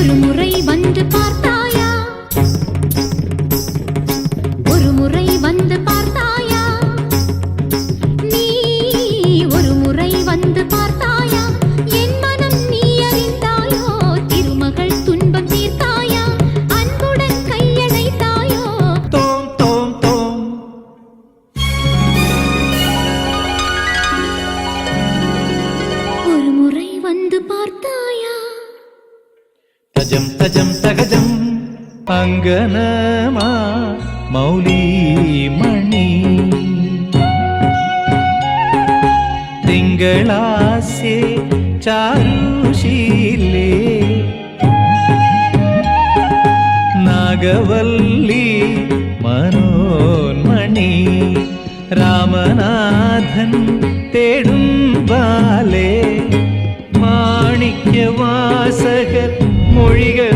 ஒரு முறை வந்து பார்த்த തജം തജം തകജം. അങ്കനമാ മൗലീമണി. തിങ്കളാസ്യേ ചാരുശീലേ. നാഗവല്ലി മനോന്മണി. രാമനാഥൻ തേടും ബാലേ. മാണിക്യവാസകർ மொழிகள்